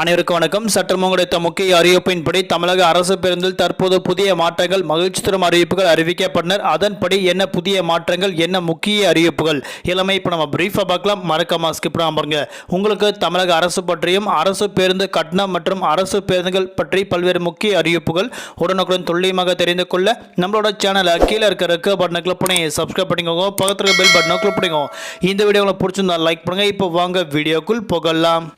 அனைவருக்கும் வணக்கம். சற்றம் கிடைத்த முக்கிய அறிவிப்பின்படி தமிழக அரசு பேருந்தில் தற்போது புதிய மாற்றங்கள் மகிழ்ச்சி தரும் அறிவிப்புகள் அறிவிக்கப்பட்டனர். அதன்படி என்ன புதிய மாற்றங்கள் என்ன முக்கிய அறிவிப்புகள்? எல்லாமே இப்போ நம்ம பிரீஃபாக பார்க்கலாம். மறக்காம ஸ்கிப் பாருங்க. உங்களுக்கு தமிழக அரசு பற்றியும் அரசு பேருந்து கட்டணம் மற்றும் அரசு பேருந்துகள் பற்றி பல்வேறு முக்கிய அறிவிப்புகள் உடனுக்குடன் துல்லியமாக தெரிந்து கொள்ள நம்மளோட சேனலை கீழே இருக்க ரெக்க பட்டனை கிளிக் பண்ணி சப்ஸ்கிரைப் பண்ணிக்கோங்க. பக்கத்தில் பெல் பட்டனை கிளிக் பண்ணிக்கோங்க. இந்த வீடியோ உங்களுக்கு பிடிச்சிருந்தா லைக் பண்ணுங்க. இப்போ வாங்க வீடியோக்குள் போகலாம்.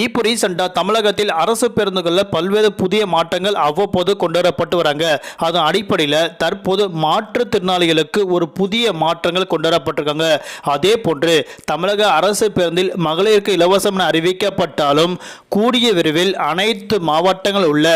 இப்போ ரீசெண்டாக தமிழகத்தில் அரசு பேருந்துகளில் பல்வேறு புதிய மாற்றங்கள் அவ்வப்போது கொண்டுவரப்பட்டு வராங்க. அதன் அடிப்படையில் தற்போது மாற்றுத்திறனாளிகளுக்கு ஒரு புதிய மாற்றங்கள் கொண்டுவரப்பட்டிருக்காங்க அதே போன்று தமிழக அரசு பேருந்தில் மகளிருக்கு இலவசம் என அறிவிக்கப்பட்டாலும் கூடிய விரைவில் அனைத்து மாவட்டங்கள் உள்ள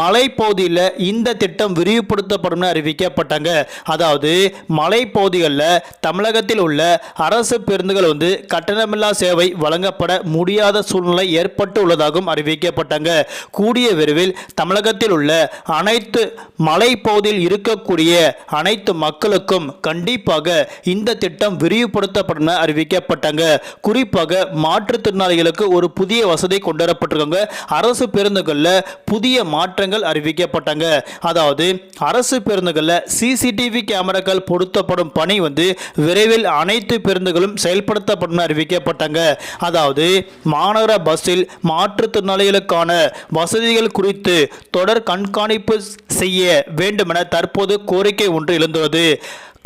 மலைப்பகுதியில் இந்த திட்டம் விரிவுபடுத்தப்படும் என அறிவிக்கப்பட்டாங்க. அதாவது மலைப்பகுதிகளில் தமிழகத்தில் உள்ள அரசு பேருந்துகள் வந்து கட்டணமில்லா சேவை வழங்கப்பட முடியாத சூழ்நிலை ஏற்பட்டு உள்ளதாகவும் அறிவிக்கப்பட்டாங்க. கூடிய விரைவில் தமிழகத்தில் உள்ள அனைத்து மலைப்பகுதியில் இருக்கக்கூடிய அனைத்து மக்களுக்கும் கண்டிப்பாக இந்த திட்டம் விரிவுபடுத்தப்படும் அறிவிக்கப்பட்டாங்க. குறிப்பாக மாற்றுத்திறனாளிகளுக்கு ஒரு புதிய வசதி கொண்டு வரப்பட்டிருக்காங்க அரசு பேருந்துகளில் புதிய மாற்றங்கள் அறிவிக்கப்பட்டாங்க. அதாவது அரசு பேருந்துகளில் சிசிடிவி கேமராக்கள் பொருத்தப்படும் பணி வந்து விரைவில் அனைத்து பேருந்துகளும் செயல்படுத்தப்படும் அறிவிக்கப்பட்டாங்க. அதாவது மாநகர பஸ்ஸில் மாற்றுத்திறனாளிகளுக்கான வசதிகள் குறித்து தொடர் கண்காணிப்பு செய்ய வேண்டுமென தற்போது கோரிக்கை ஒன்று எழுந்துள்ளது.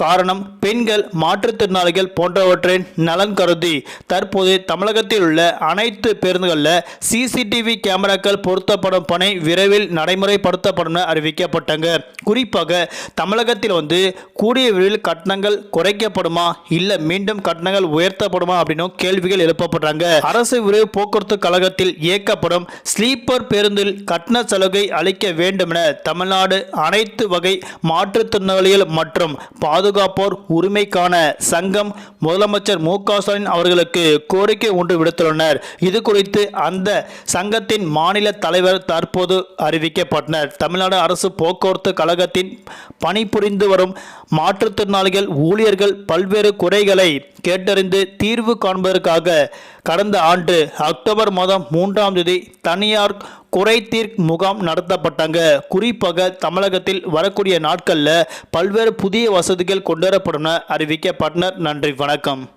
காரணம் பெண்கள் மாற்றுத்திறனாளிகள் போன்றவற்றின் நலன் கருதி தற்போது தமிழகத்தில் உள்ள அனைத்து பேருந்துகளில் சிசிடிவி கேமராக்கள் பொருத்தப்படும் பணி விரைவில் நடைமுறைப்படுத்தப்படும் என அறிவிக்கப்பட்டாங்க. குறிப்பாக தமிழகத்தில் வந்து கூடிய விரைவில் கட்டணங்கள் குறைக்கப்படுமா? இல்லை மீண்டும் கட்டணங்கள் உயர்த்தப்படுமா? அப்படின்னு கேள்விகள் எழுப்பப்படுறாங்க. அரசு விரைவு போக்குவரத்து கழகத்தில் இயக்கப்படும் ஸ்லீப்பர் பேருந்தில் கட்டண சலுகை அளிக்க வேண்டும் என தமிழ்நாடு அனைத்து வகை மாற்றுத்திறனாளிகள் மற்றும் பாதுகாப்போர் உரிமைக்கான சங்கம் முதலமைச்சர் மு க ஸ்டாலின் அவர்களுக்கு கோரிக்கை ஒன்று விடுத்துள்ளனர். இது குறித்து அந்த சங்கத்தின் மாநில தலைவர் தற்போது அறிவிக்கப்பட்டனர். தமிழ்நாடு அரசு போக்குவரத்து கழகத்தின் பணிபுரிந்து வரும் மாற்றுத்திறனாளிகள் ஊழியர்கள் பல்வேறு குறைகளை கேட்டறிந்து தீர்வு காண்பதற்காக கடந்த ஆண்டு அக்டோபர் மாதம் மூன்றாம் தேதி தனியார் குறைதீர் முகாம் நடத்தப்பட்டாங்க. குறிப்பாக தமிழகத்தில் வரக்கூடிய நாட்களில் பல்வேறு புதிய வசதிகள் கொண்டுவரப்படும் அறிவிக்கப்பட்டனர். நன்றி வணக்கம்.